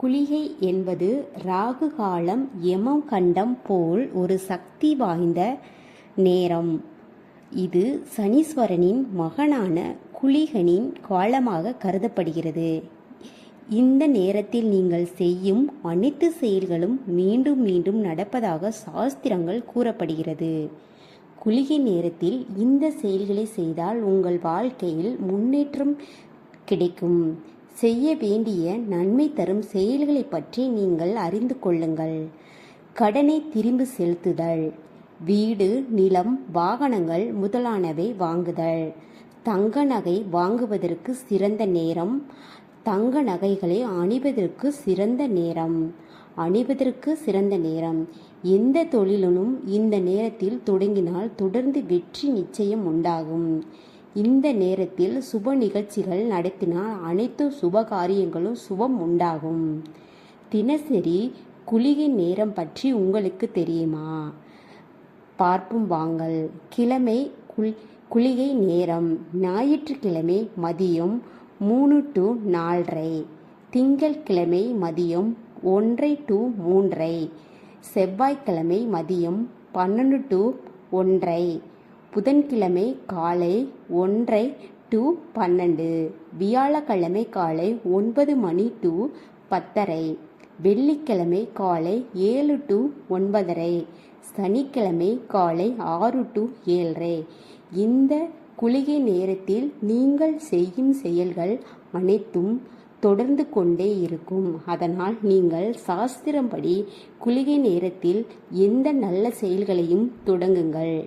குளிகை என்பது ராகு காலம் யமம் கண்டம் போல் ஒரு சக்தி வாய்ந்த நேரம். இது சனீஸ்வரனின் மகனான குளிகனின் காலமாக கருதப்படுகிறது. இந்த நேரத்தில் நீங்கள் செய்யும் அனைத்து செயல்களும் மீண்டும் மீண்டும் நடப்பதாக சாஸ்திரங்கள் கூறப்படுகிறது. குளிகை நேரத்தில் இந்த செயல்களை செய்தால் உங்கள் வாழ்க்கையில் முன்னேற்றம் கிடைக்கும். செய்ய வேண்டிய நன்மை தரும் செயல்களை பற்றி நீங்கள் அறிந்து கொள்ளுங்கள். கடனை திரும்பி செலுத்துதல். வீடு நிலம் வாகனங்கள் முதலானவை வாங்குதல். தங்க நகை வாங்குவதற்கு சிறந்த நேரம். தங்க நகைகளை அணிவதற்கு சிறந்த நேரம். அணிவதற்கு சிறந்த நேரம். எந்த தொழிலிலும் இந்த நேரத்தில் தொடங்கினால் தொடர்ந்து வெற்றி நிச்சயம் உண்டாகும். இந்த நேரத்தில் சுப நிகழ்ச்சிகள் நடத்தினால் அனைத்து சுப காரியங்களும் சுபம் உண்டாகும். தினசரி குளிகை நேரம் பற்றி உங்களுக்கு தெரியுமா? பார்ப்பும் வாங்கள். கிழமை குள் குளிகை நேரம். ஞாயிற்றுக்கிழமை மதியம் மூணு டு நாலரை. திங்கட்கிழமை மதியம் ஒன்றை டு மூன்றை. செவ்வாய்க்கிழமை மதியம் பன்னெண்டு டு ஒன்றை. புதன்கிழமை காலை ஒன்றை டு பன்னெண்டு வியாழக்கிழமை காலை ஒன்பது மணி டு பத்தரை வெள்ளிக்கிழமை காலை ஏழு டு ஒன்பதரை சனிக்கிழமை காலை ஆறு டு ஏழரை. இந்த குளிகை நேரத்தில் நீங்கள் செய்யும் செயல்கள் அனைத்தும் தொடர்ந்து கொண்டே இருக்கும். அதனால் நீங்கள் சாஸ்திரம்படி குளிகை நேரத்தில் எந்த நல்ல செயல்களையும் தொடங்குங்கள்.